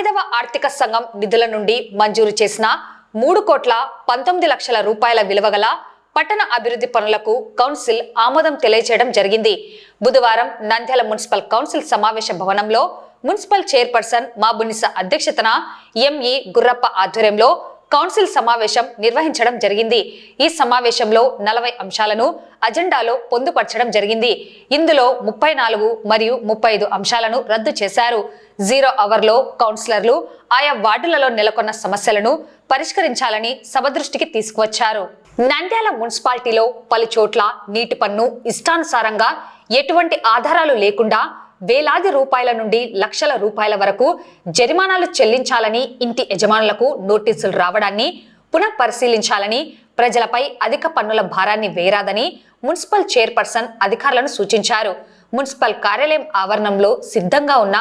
ఐదవ ఆర్థిక సంఘం నిధుల నుండి మంజూరు చేసిన మూడు కోట్ల పంతొమ్మిది లక్షల రూపాయల విలువగల పట్టణ అభివృద్ధి పనులకు కౌన్సిల్ ఆమోదం తెలియజేయడం జరిగింది. బుధవారం నంద్యాల మున్సిపల్ కౌన్సిల్ సమావేశ భవనంలో మున్సిపల్ చైర్పర్సన్ మాబునిస అధ్యక్షతన ఎంఈ గుర్రప్ప ఆధ్వర్యంలో కౌన్సిల్ సమావేశం నిర్వహించడం జరిగింది. ఈ సమావేశంలో నలభై అంశాలను అజెండాలో పొందుపరచడం జరిగింది. ఇందులో ముప్పై నాలుగు మరియు ముప్పై ఐదు అంశాలను రద్దు చేశారు. జీరో అవర్లో కౌన్సిలర్లు ఆయా వార్డులలో నెలకొన్న సమస్యలను పరిష్కరించాలని సభ దృష్టికి తీసుకువచ్చారు. నంద్యాల మున్సిపాలిటీలో పలు చోట్ల నీటి పన్ను ఇష్టానుసారంగా ఎటువంటి ఆధారాలు లేకుండా వేలాది రూపాయల నుండి లక్షల రూపాయల వరకు జరిమానాలు చెల్లించాలని ఇంటి యజమానులకు నోటీసులు రావడాన్ని పునః పరిశీలించాలని ప్రజలపై అధిక పన్నుల భారాన్ని వేయరాదని మున్సిపల్ చైర్పర్సన్ అధికారులను సూచించారు. మున్సిపల్ కార్యాలయం ఆవరణంలో సిద్ధంగా ఉన్న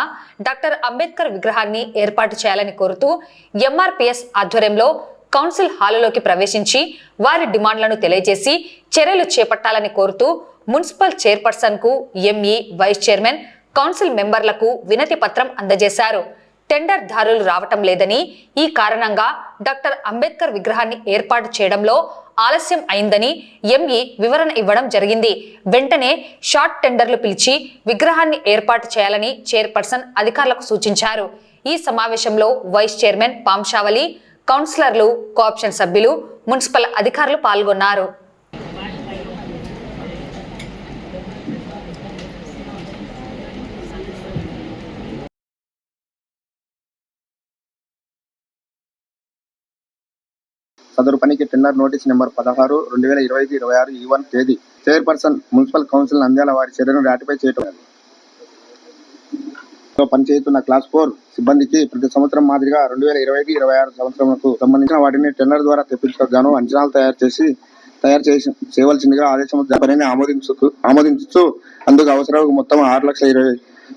డాక్టర్ అంబేద్కర్ విగ్రహాన్ని ఏర్పాటు చేయాలని కోరుతూ ఎంఆర్పిఎస్ ఆధ్వర్యంలో కౌన్సిల్ హాలులోకి ప్రవేశించి వారి డిమాండ్లను తెలియజేసి చర్యలు చేపట్టాలని కోరుతూ మున్సిపల్ చైర్పర్సన్కు ఎంఈ వైస్ చైర్మన్ కౌన్సిల్ మెంబర్లకు వినతి పత్రం అందజేశారు. టెండర్ దారులు రావటం లేదని ఈ కారణంగా డాక్టర్ అంబేద్కర్ విగ్రహాన్ని ఏర్పాటు చేయడంలో ఆలస్యం అయిందని ఎంఈ వివరణ ఇవ్వడం జరిగింది. వెంటనే షార్ట్ టెండర్లు పిలిచి విగ్రహాన్ని ఏర్పాటు చేయాలని చైర్పర్సన్ అధికారులకు సూచించారు. ఈ సమావేశంలో వైస్ చైర్మన్ పాంశావలి కౌన్సిలర్లు కోఆప్షన్ సభ్యులు మున్సిపల్ అధికారులు పాల్గొన్నారు. సదరు పనికి టెండర్ నోటీస్ నెంబర్ పదహారు రెండు వేల ఇరవై ఐదు ఇరవై ఆరు ఈవన్ తేదీ. చైర్పర్సన్ మున్సిపల్ కౌన్సిల్ నంద్యాల వారి చర్యను రాటిఫై చేయటం. పనిచేస్తున్న క్లాస్ ఫోర్ సిబ్బందికి ప్రతి సంవత్సరం మాదిరిగా రెండు వేల ఇరవై ఐదు ఇరవై ఆరు సంవత్సరంకు సంబంధించిన వాటిని టెండర్ ద్వారా తెప్పించగాను అంచనాలు తయారు చేసి తయారు చేసి చేయవలసిందిగా ఆదేశం పనిని ఆమోదించు ఆమోదించుతూ అందుకు అవసరం మొత్తం ఆరు లక్షల ఇరవై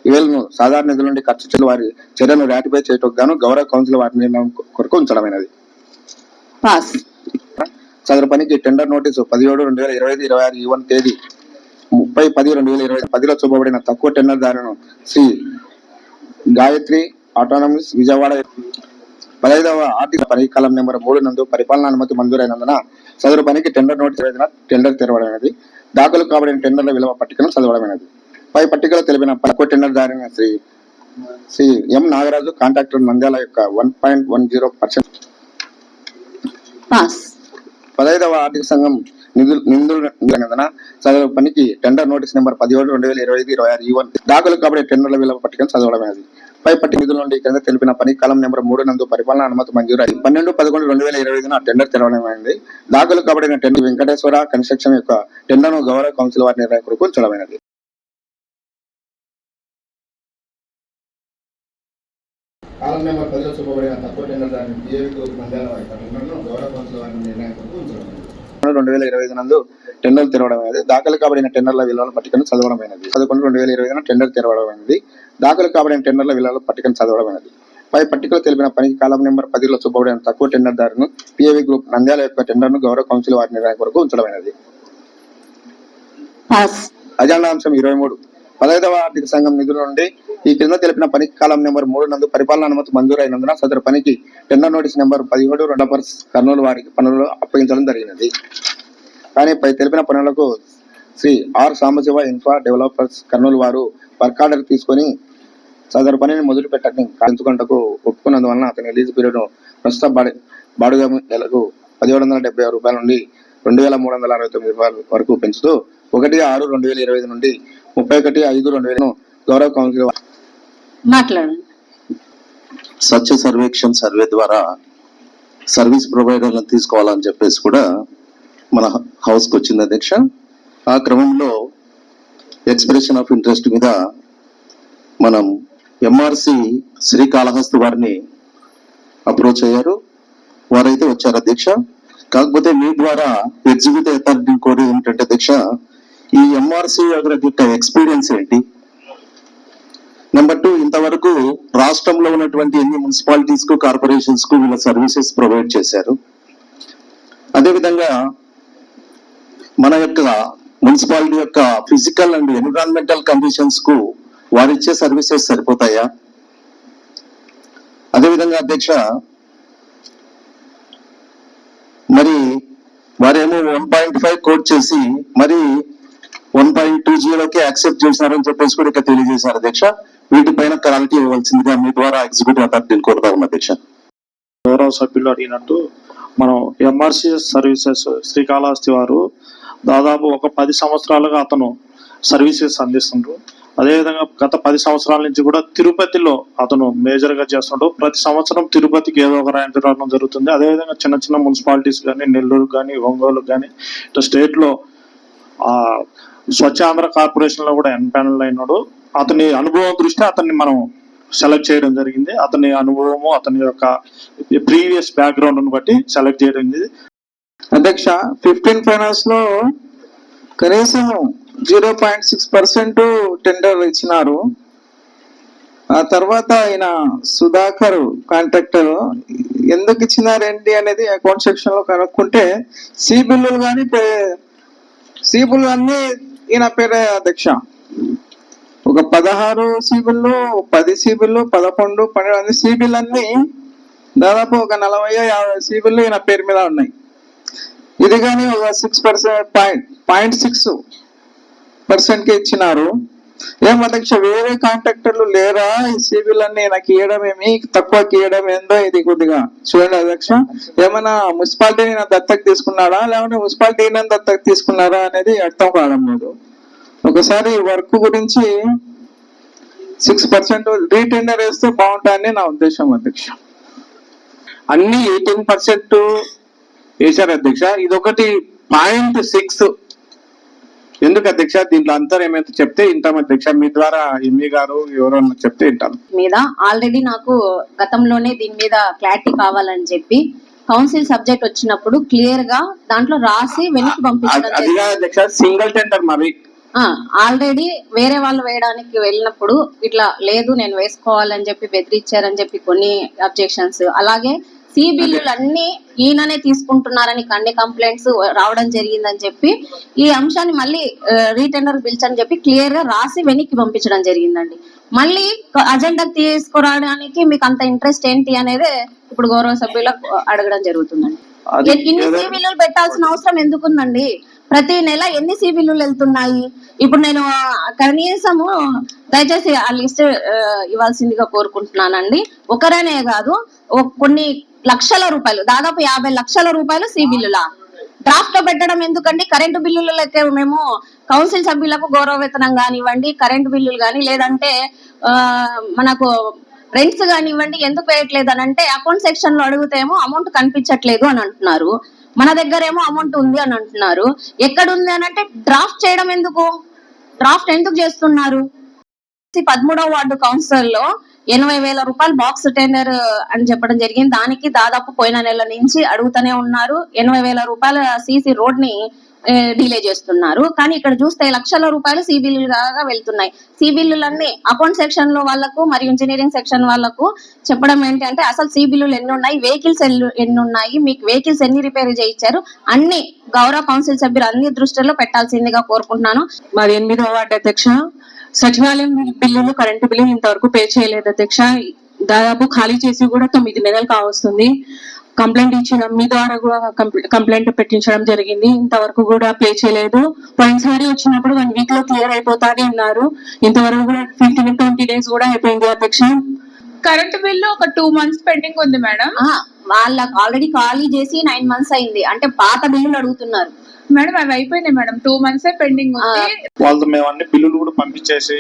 వేలను సాధారణ నిధుల నుండి ఖర్చు వారి చర్యను రాటిఫై చేయటం గాను గౌరవ కౌన్సిల్ వారి నిర్ణయం కొరకు ఉంచడమైనది. పాస్ సదరు పనికి టెండర్ నోటీసు పదిహేడు రెండు వేల ఇరవై ఐదు ఇరవై ఆరు e ఈ తేదీ ముప్పై పది రెండు వేల ఇరవై పదిలో చూపబడిన తక్కువ టెండర్ దారును శ్రీ గాయత్రి ఆటోనమస్ విజయవాడ పదహైదవ ఆర్థిక పరికాలం నెంబర్ మూడు నందు పరిపాలన అనుమతి మంజూరైనందున సదరు పనికి టెండర్ నోటీస్ వేసిన టెండర్ తెరవడమైనది దాఖలు కాబడిన టెండర్ల విలువ పట్టికను చదవడమైనది పై పట్టికలో తెలిపిన తక్కువ టెండర్ దారిన శ్రీ శ్రీ ఎం నాగరాజు కాంట్రాక్టర్ నంద్యాల యొక్క one point one zero percent pass. పదహైదవ ఆర్థిక సంఘం నిధులు నిధుల నిబంధన సదరు పనికి టెండర్ నోటీస్ నెంబర్ పదిహేడు రెండు వేల ఇరవై ఐదు ఇరవై ఆరు ఈవన్ వన్ దాఖలు కాబట్టి టెండర్ల విలువ పట్టికను చదవడమైనది పై పట్టి నిధుల నుండి కింద తెలిపిన పని కాలం నెంబర్ మూడు నందు పరిపాలన అనుమతి మంజూరు అయింది. పన్నెండు పదకొండు రెండు వేల ఇరవై ఐదున టెండర్ తెరవడమైనది దాఖలు కాబడిన టెండర్ వెంకటేశ్వర కన్స్ట్రక్షన్ యొక్క టెండర్ను గౌరవ కౌన్సిల్ వారి నిర్ణయం కొరకు ఉంచడమైనది కాలం నెంబర్ పదిలో చూపబడిన తక్కువ టెండర్ దాని బిఏవి గ్రూప్ నంద్యాల వారి గౌరవ కౌన్సిల్ వారి నిర్ణయం కొరకు ఉంచడమైనది రెండు వేల ఇరవై ఐదు నందు టెండర్ తెరవడమైనది దాఖలు కాబడిన టెండర్ల విలువల పట్టికను చదవడమైనది పదకొండు రెండు వేల ఇరవై ఐదున టెండర్ తెరవడమైనది దాఖలు కాబడిన టెండర్ల విలువల పట్టికను చదవడమైనది పై పట్టికలో తెలిపిన పనికి కాలం నెంబర్ పదిలో చూపబడిన తక్కువ టెండర్ దారును పిఏవి గ్రూప్ నంద్యాల యొక్క టెండర్ను గౌరవ కౌన్సిల్ వారి నిర్ణయం కొరకు ఉంచడమైనది పాస్ అజెండా అంశం ఇరవై మూడు. పదహైదవ ఆర్థిక సంఘం నిధుల నుండి ఈ క్రింద తెలిపిన పని కాలం నెంబర్ మూడు నందు పరిపాలన అనుమతి మంజూరైనందున సదరు పనికి టెండర్ నోటీస్ నెంబర్ పదిహేడు రెండవ పర్స్ కర్నూలు వారికి పనులు అప్పగించడం జరిగినది. కానీ పై తెలిపిన పనులకు Sri R Sambasiva infra developers Kurnool వారు వర్క్ ఆర్డర్ తీసుకొని సదరు పనిని మొదలు పెట్టని కాల్చుకుంటకు ఒప్పుకున్నందువలన అతని రిలీజ్ పీరియడ్ ప్రస్తుత బాడి బాడుగ నెలకు పదిహేడు వందల డెబ్బై ఆరు రూపాయల నుండి రెండు వేల మూడు వందల అరవై తొమ్మిది రూపాయల వరకు పెంచుతూ ఒకటి ఆరు రెండు వేల ఇరవై ఐదు నుండి ముప్పై ఒకటి ఐదు రెండు వేలను గౌరవ కౌన్సిల్ మాట్లాడండి. స్వచ్ఛ సర్వేక్షణ్ సర్వే ద్వారా సర్వీస్ ప్రొవైడర్లను తీసుకోవాలని చెప్పేసి కూడా మన హౌస్కి వచ్చింది అధ్యక్ష. ఆ క్రమంలో ఎక్స్ప్రెషన్ ఆఫ్ ఇంట్రెస్ట్ మీద మనం ఎంఆర్సి శ్రీకాళహస్తి వారిని అప్రోచ్ అయ్యారు. వారైతే వచ్చారు అధ్యక్ష. కాకపోతే మీ ద్వారా ఎగ్జిక్యూటివ్ అథారిటీ కోరి ఏమిటంటే అధ్యక్ష ఈ ఎంఆర్సీ యొక్క ఎక్స్పీరియన్స్ ఏంటి? నెంబర్ టూ ఇంతవరకు రాష్ట్రంలో ఉన్నటువంటి ఎన్ని మున్సిపాలిటీస్కు కార్పొరేషన్స్కు వీళ్ళ సర్వీసెస్ ప్రొవైడ్ చేశారు? అదేవిధంగా మన యొక్క మున్సిపాలిటీ యొక్క ఫిజికల్ అండ్ ఎన్విరాన్మెంటల్ కండిషన్స్కు వారిచ్చే సర్వీసెస్ సరిపోతాయా? అదేవిధంగా అధ్యక్ష మరి వారేమో వన్ పాయింట్ ఫైవ్ కోట్ చేసి మరి వన్ పాయింట్ టూ జీరోకి యాక్సెప్ట్ చేసినారని చెప్పేసి కూడా ఇక్కడ తెలియజేశారు అధ్యక్ష. వీటిపైన క్లారిటీ ఇవ్వాల్సిందిగా మీ ద్వారా ఎగ్జిక్యూటివ్ అథారిటీని కోరుతా అధ్యక్ష. గౌరవ సభ్యులు అడిగినట్టు మనం ఎంఆర్సిఎస్ సర్వీసెస్ శ్రీకాళహస్తి వారు దాదాపు ఒక పది సంవత్సరాలుగా అతను సర్వీసెస్ అందిస్తుండ్రు. అదేవిధంగా గత పది సంవత్సరాల నుంచి కూడా తిరుపతిలో అతను మేజర్గా చేస్తుండ్రు. ప్రతి సంవత్సరం తిరుపతికి ఏదో ఒక ర్యాంక్ రావడం జరుగుతుంది. అదేవిధంగా చిన్న చిన్న మున్సిపాలిటీస్ కానీ నెల్లూరు కానీ ఒంగోలు కానీ ఇట్లా స్టేట్లో స్వచ్ఛాంధ్ర కార్పొరేషన్లో కూడా ఎన్పానల్ అయినాడు. అతని అనుభవం దృష్ట్యా అతన్ని మనం సెలెక్ట్ చేయడం జరిగింది. అతని అనుభవము అతని యొక్క ప్రీవియస్ బ్యాక్గ్రౌండ్ బట్టి సెలెక్ట్ చేయడం జరిగింది. అధ్యక్ష ఫిఫ్టీన్ ఫైనాన్స్లో కనీసం zero point six percent tender ఇచ్చినారు. ఆ తర్వాత ఆయన సుధాకర్ కాంట్రాక్టర్ ఎందుకు ఇచ్చినారండి అనేది అకౌంట్ సెక్షన్లో కనుక్కుంటే సి బిల్లులు కానీ సి బిల్లు అన్ని ఈయన పేరే అధ్యక్ష. ఒక పదహారు సి పది సి పదకొండు పన్నెండు అన్ని సి అన్ని దాదాపు ఒక నలభై యాభై సి ఈయన పేరు మీద ఉన్నాయి. ఇది కానీ ఒక six percent point point six పర్సెంట్కి ఇచ్చినారు. ఏం అధ్యక్ష వేరే కాంట్రాక్టర్లు లేరా? ఈ సిబిల్ అన్ని నాకు ఇవ్వడం ఏమి తక్కువకి ఇవ్వడం ఏందో ఇది కొద్దిగా చూడండి అధ్యక్ష. ఏమైనా మున్సిపాలిటీని నా దత్తకు తీసుకున్నాడా? లేకపోతే మున్సిపాలిటీ నన్ను దత్తత తీసుకున్నారా అనేది అర్థం కావడం లేదు. ఒకసారి వర్క్ గురించి సిక్స్ పర్సెంట్ రీటెండర్ వేస్తే బాగుంటుందని నా ఉద్దేశం అధ్యక్ష. అన్ని ఎయిటీన్ పర్సెంట్ వేశారు అధ్యక్ష. ఇదొకటి పాయింట్ సిక్స్ ఎందుకు అధ్యక్ష దీంట్లో అంతరం ఏమైతే చెప్తే వింటాం అధ్యక్ష మీ ద్వారా ఎంఈ గారు ఎవరన్నా చెప్తే వింటాం మీద ఆల్రెడీ నాకు గతంలోనే దీని మీద క్లారిటీ కావాలని చెప్పి కౌన్సిల్ సబ్జెక్ట్ వచ్చినప్పుడు క్లియర్గా దాంట్లో రాసి వెనక్కి పంపించడం సింగిల్ టెండర్ మరి ఆల్రెడీ వేరే వాళ్ళు వేయడానికి వెళ్ళినప్పుడు ఇట్లా లేదు నేను వేసుకోవాలని చెప్పి బెదిరించారని చెప్పి కొన్ని అబ్జెక్షన్స్. అలాగే సి బిల్లులు అన్ని ఈయననే తీసుకుంటున్నారని అన్ని కంప్లైంట్స్ రావడం జరిగిందని చెప్పి ఈ అంశాన్ని మళ్ళీ రీటెండర్ బిల్స్ అని చెప్పి క్లియర్గా రాసి వెనక్కి పంపించడం జరిగిందండి. మళ్ళీ అజెండా తీసుకురావడానికి మీకు అంత ఇంట్రెస్ట్ ఏంటి అనేది ఇప్పుడు గౌరవ సభ్యులకు అడగడం జరుగుతుందండి. ఏదో- సిబిల్లు పెట్టాల్సిన అవసరం ఎందుకుందండి? ప్రతి నెల ఎన్ని సిబిల్లు వెళ్తున్నాయి? ఇప్పుడు నేను కనీసము దయచేసి ఆ లిస్ట్ ఇవ్వాల్సిందిగా కోరుకుంటున్నానండి. ఒకరనే కాదు కొన్ని లక్షల రూపాయలు దాదాపు యాభై లక్షల రూపాయలు సి బిల్లుల. డ్రాఫ్ట్లో పెట్టడం ఎందుకండి? కరెంటు బిల్లులకే మేము కౌన్సిల్ సభ్యులకు గౌరవ వేతనం కానివ్వండి కరెంటు బిల్లులు కానీ లేదంటే మనకు రెంట్స్ కానివ్వండి ఎందుకు వేయట్లేదు అని అంటే అకౌంట్ సెక్షన్లో అడిగితేమో అమౌంట్ కనిపించట్లేదు అని అంటున్నారు. మన దగ్గర ఏమో అమౌంట్ ఉంది అని అంటున్నారు. ఎక్కడ ఉంది అని అంటే డ్రాఫ్ట్ చేయడం ఎందుకు? డ్రాఫ్ట్ ఎందుకు చేస్తున్నారు? పదమూడవ వార్డు కౌన్సిల్లో ఎనభై వేల రూపాయలు బాక్స్ టెండర్ అని చెప్పడం జరిగింది. దానికి దాదాపు పోయిన నెల నుంచి అడుగుతూనే ఉన్నారు. ఎనభై వేల రూపాయల సీసీ రోడ్ని డిలే చేస్తున్నారు. కానీ ఇక్కడ చూస్తే లక్షల రూపాయలు సి బిల్లులుగా వెళ్తున్నాయి. సి బిల్లులన్నీ అకౌంట్ సెక్షన్లో వాళ్ళకు మరియు ఇంజనీరింగ్ సెక్షన్ వాళ్ళకు చెప్పడం ఏంటి అంటే అసలు సి బిల్లులు ఎన్ని ఉన్నాయి వెహికల్స్ ఎన్ని ఉన్నాయి మీకు వెహికల్స్ ఎన్ని రిపేర్ చేయించారు? అన్ని గౌరవ కౌన్సిల్ సభ్యులు అన్ని దృష్టిలో పెట్టాల్సిందిగా కోరుకుంటున్నాను. మరి ఎనిమిదవ వార్డు అధ్యక్ష. సచివాలయం బిల్లులు కరెంటు బిల్లులు ఇంతవరకు పే చేయలేదు అధ్యక్ష. దాదాపు ఖాళీ చేసి కూడా తొమ్మిది నెలలు కావస్తుంది. కంప్లైంట్ ఇచ్చిన మీ ద్వారా కూడా కంప్ల- కంప్లైంట్ పెట్టించడం జరిగింది. ఇంతవరకు కూడా పే చేయలేదు. పోయినసారి వచ్చినప్పుడు వన్ వీక్లో క్లియర్ అయిపోతాది అన్నారు ఇంతవరకు కూడా ఫిఫ్టీన్ ట్వంటీ డేస్ కూడా అయిపోయింది అధ్యక్ష. కరెంట్ బిల్లు ఒక టూ మంత్స్ పెండింగ్ ఉంది మేడం. ఆ, వాళ్ళకి ఆల్రెడీ ఖాళీ చేసి నైన్ మంత్స్ అయింది. అంటే పాత బిల్లులు అడుగుతున్నారు. మేడం అవి అయిపోయినాయి మేడం. టూ మంత్స్ పెండింగ్ ఉంది. వాళ్ళతో మేము అన్ని బిల్లులు కూడా పంపించేసి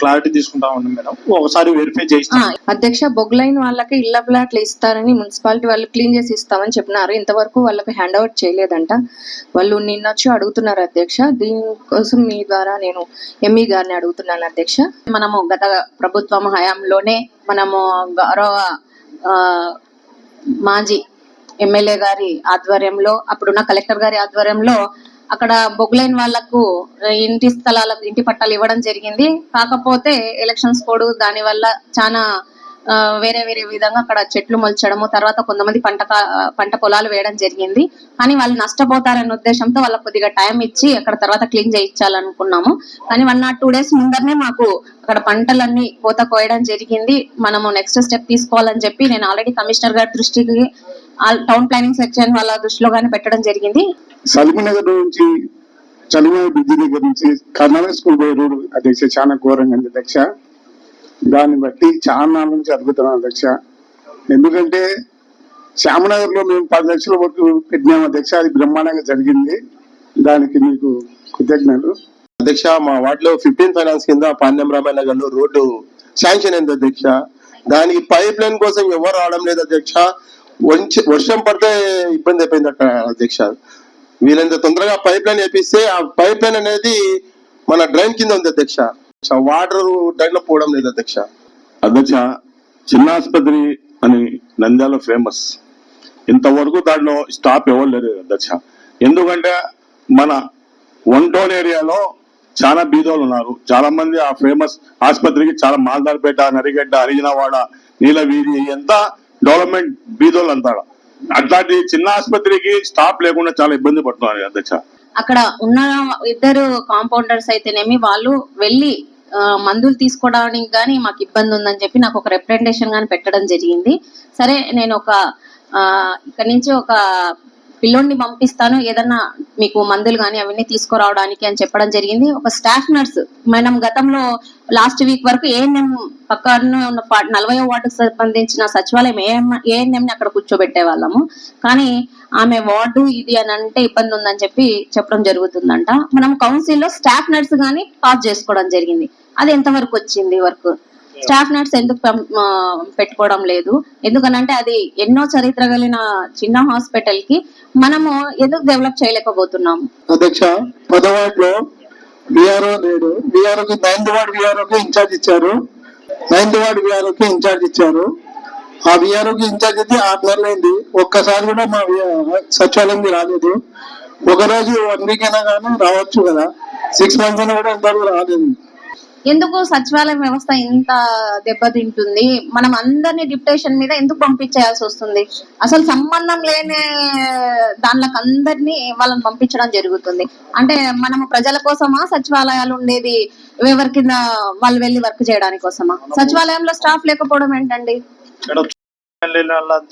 క్లారిటీ తీసుకుంటా ఉన్నాం మేడం. ఒకసారి వెరిఫై చేయిస్తాం. అధ్యక్ష బొగ్లైన్ వాళ్ళకి ఇళ్ళ ప్లాట్లు ఇస్తారని మున్సిపాలిటీ వాళ్ళు క్లీన్ చేసి ఇస్తామని చెప్పినారు. ఇంతవరకు వాళ్ళకి హ్యాండ్ ఓవర్ చేయలేదంట. వాళ్ళు నిన్న వచ్చి అడుగుతున్నారు అధ్యక్ష. దీనికోసం మీ ద్వారా నేను ఎంఈ గారిని అడుగుతున్నాను అధ్యక్ష. మనము గత ప్రభుత్వం హయాంలోనే మనము గౌరవ మాజీ ఎమ్మెల్యే గారి ఆధ్వర్యంలో అప్పుడున్న కలెక్టర్ గారి ఆధ్వర్యంలో అక్కడ బొగ్లైన్ వాళ్ళకు ఇంటి స్థలాలకు ఇంటి పట్టాలు ఇవ్వడం జరిగింది. కాకపోతే ఎలక్షన్స్ కోడ్ దాని వల్ల చాలా వేరే వేరే విధంగా అక్కడ చెట్లు మొల్చడము తర్వాత కొంతమంది పంట పంట పొలాలు వేయడం జరిగింది. కానీ వాళ్ళు నష్టపోతారనే ఉద్దేశంతో వాళ్ళకి కొద్దిగా టైం ఇచ్చి అక్కడ తర్వాత క్లీన్ చేయించాలనుకున్నాము. కానీ వన్ నాట్ టూ డేస్ ముందరనే మాకు అక్కడ పంటలన్నీ కోత కోయడం జరిగింది. మనము నెక్స్ట్ స్టెప్ తీసుకోవాలని చెప్పి నేను ఆల్రెడీ కమిషనర్ గారి దృష్టికి టౌన్ ప్లానింగ్ సెక్షన్ వాళ్ళ దృష్టిలో గానీ పెట్టడం జరిగింది. సలీంనగర్ నుంచి చలుమల బ్రిడ్జి దగ్గర నుంచి కర్ణాటక స్కూల్ పోయే రోడ్డు అధ్యక్ష చాలా ఘోరంగా ఉంది అధ్యక్ష. దాన్ని బట్టి చాలా నుంచి అడుగుతున్నాం అధ్యక్ష. ఎందుకంటే శ్యామనగర్లో మేము పది లక్షల వరకు పెట్టినాం అధ్యక్ష. అది బ్రహ్మాండంగా జరిగింది. దానికి మీకు కృతజ్ఞతలు. అధ్యక్ష మా వార్డులో ఫిఫ్టీన్ ఫైనాన్స్ కింద పాండ్యం రామాయణ నగర్లో రోడ్డు శాంక్షన్ అయింది అధ్యక్ష. దానికి పైప్ లైన్ కోసం ఎవరు రావడం లేదు అధ్యక్ష. వర్షం పడితే ఇబ్బంది అయిపోయింది అక్కడ అధ్యక్ష. వీళ్ళంత తొందరగా పైప్ లైన్ వేపిస్తే ఆ పైప్ లైన్ అనేది మన డ్రైన్ కింద ఉంది అధ్యక్ష. వాటర్ డ్రైన్లో పోవడం లేదు అధ్యక్ష. అధ్యక్ష చిన్న ఆసుపత్రి అని నంద్యాల ఫేమస్ ఇంతవరకు దాంట్లో స్టాప్ ఎవరు లేరు అధ్యక్ష. ఎందుకంటే మన వన్ టౌన్ ఏరియాలో చాలా బీదోలు ఉన్నారు. చాలా మంది ఆ ఫేమస్ ఆసుపత్రికి చాలా మాల్దార్పేట నరిగడ్డ హరిజనవాడ నీలవీధి ఎంత డెవలప్మెంట్ బీదోలు అంతా అట్లాంటి చిన్న ఆసుపత్రికి స్టాప్ లేకుండా చాలా ఇబ్బంది పడుతున్నారు అధ్యక్ష. అక్కడ ఉన్న ఇద్దరు కాంపౌండర్స్ అయితేనేమి వాళ్ళు వెళ్ళి మందులు తీసుకోవడానికి కానీ మాకు ఇబ్బంది ఉందని చెప్పి నాకు ఒక రిప్రజెంటేషన్ కానీ పెట్టడం జరిగింది. సరే నేను ఒక ఇక్కడ నుంచి ఒక పిల్లోడిని పంపిస్తాను ఏదన్నా మీకు మందులు కానీ అవన్నీ తీసుకురావడానికి అని చెప్పడం జరిగింది. ఒక స్టాఫ్ నర్స్ మనం గతంలో లాస్ట్ వీక్ వరకు ఏఎన్ఎం పక్కన ఉన్న నలభై వార్డుకు సంబంధించిన సచివాలయం ఏఎం ఏఎన్ఎం అక్కడ కూర్చోబెట్టే వాళ్ళము కానీ ఆమె వార్డు ఇది అని అంటే ఇబ్బంది ఉందని చెప్పి చెప్పడం జరుగుతుందంట. మనం కౌన్సిల్లో స్టాఫ్ నర్స్ కానీ పాస్ చేసుకోవడం జరిగింది. అది ఎంతవరకు వచ్చింది వర్క్? స్టాఫ్ నర్స్ ఎందుకు పెట్టుకోవడం లేదు? ఎందుకనంటే అది ఎన్నో చరిత్ర కలిగిన చిన్న హాస్పిటల్కి మనము ఎందుకు డెవలప్ చేయలేకపోతున్నాం? అధ్యక్ష పదవాడ్ బీఆర్ఓ లేడు బీఆర్ఓకి నైన్త్ వార్డ్ బీఆర్ఓకి ఇన్ఛార్జ్ ఇచ్చారు. నైన్త్ వార్డ్ బీఆర్ఓకి ఇన్ఛార్జ్ ఇచ్చారు. ఆ బీఆర్ఓకి ఇన్ఛార్జ్ అయితే ఆరు నెలలు అయింది. ఒక్కసారి కూడా మా వి- సచివాలయంకి రాలేదు. ఒక రోజు వన్ వీక్ అయినా కానీ రావచ్చు కదా. సిక్స్ మంత్స్ అయినా కూడా ఇంతవరకు రాలేదు. ఎందుకు సచివాలయ వ్యవస్థ ఇంత దెబ్బతింటుంది? మనం అందరినీ డిప్యుటేషన్ మీద ఎందుకు పంపించేయాల్సి వస్తుంది? అసలు సంబంధం లేని దానిలకు అందరినీ వాళ్ళని పంపించడం జరుగుతుంది. అంటే మనము ప్రజల కోసమా సచివాలయాలు ఉండేది ఎవరి కింద వాళ్ళు వెళ్ళి వర్క్ చేయడానికి కోసమా? సచివాలయంలో స్టాఫ్ లేకపోవడం ఏంటండి?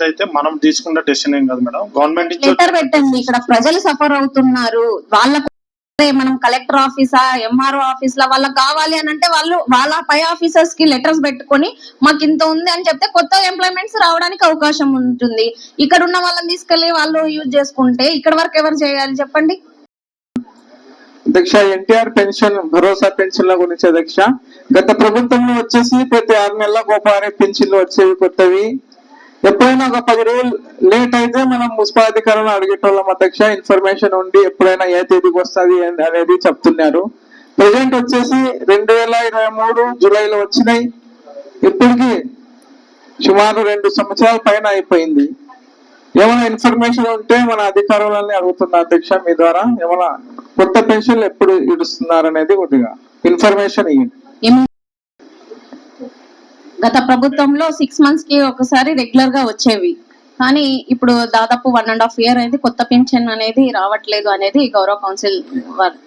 అయితే మనం తీసుకున్న డెసిషన్ ఏం కాదు మేడం. గవర్నమెంట్ లెటర్ పెట్టండి. ఇక్కడ ప్రజలు సఫర్ అవుతున్నారు. వాళ్ళకు అదే మనం కలెక్టర్ ఆఫీసా ఎంఆర్ఓ ఆఫీస్ లా వాళ్ళకి కావాలి అని అంటే వాళ్ళు వాళ్ళ పై ఆఫీసర్స్కి లెటర్స్ పెట్టుకొని మాకు ఇంత ఉంది అని చెప్తే కొత్త ఎంప్లాయ్మెంట్స్ రావడానికి అవకాశం ఉంటుంది. ఇక్కడ ఉన్న వాళ్ళని తీసుకెళ్ళి వాళ్ళు యూజ్ చేసుకుంటే ఇక్కడ వరకు ఎవరు చేయాలి చెప్పండి? అధ్యక్ష ఎన్టీఆర్ పెన్షన్ భరోసా పెన్షన్ల గురించి అధ్యక్ష. గత ప్రభుత్వంలో వచ్చేసి ప్రతి ఆరు నెలలకు ఒకసారి పెన్షన్లు వచ్చేవి కొత్తవి. ఎప్పుడైనా ఒక పది రోజులు లేట్ అయితే మనం మున్సిపాధికారులను అడిగేటోళ్ళం అధ్యక్ష ఇన్ఫర్మేషన్ ఉండి ఎప్పుడైనా ఏ తేదీకి వస్తుంది అనేది చెప్తున్నారు. ప్రజెంట్ వచ్చేసి రెండు వేల ఇరవై మూడు జూలైలో వచ్చినాయి. ఇప్పటికి సుమారు రెండు సంవత్సరాల పైన అయిపోయింది. ఏమైనా ఇన్ఫర్మేషన్ ఉంటే మన అధికారులని అడుగుతున్న అధ్యక్ష మీ ద్వారా. ఏమైనా కొత్త పెన్షన్లు ఎప్పుడు ఇడుస్తున్నారు అనేది కొద్దిగా ఇన్ఫర్మేషన్ ఇవ్వండి గత ప్రభుత్వంలో సిక్స్ మంత్స్కి ఒకసారి రెగ్యులర్గా వచ్చేవి. కానీ ఇప్పుడు దాదాపు వన్ అండ్ హాఫ్ ఇయర్ అయింది. కొత్త పెన్షన్ అనేది రావట్లేదు అనేది గౌరవ కౌన్సిల్ వారు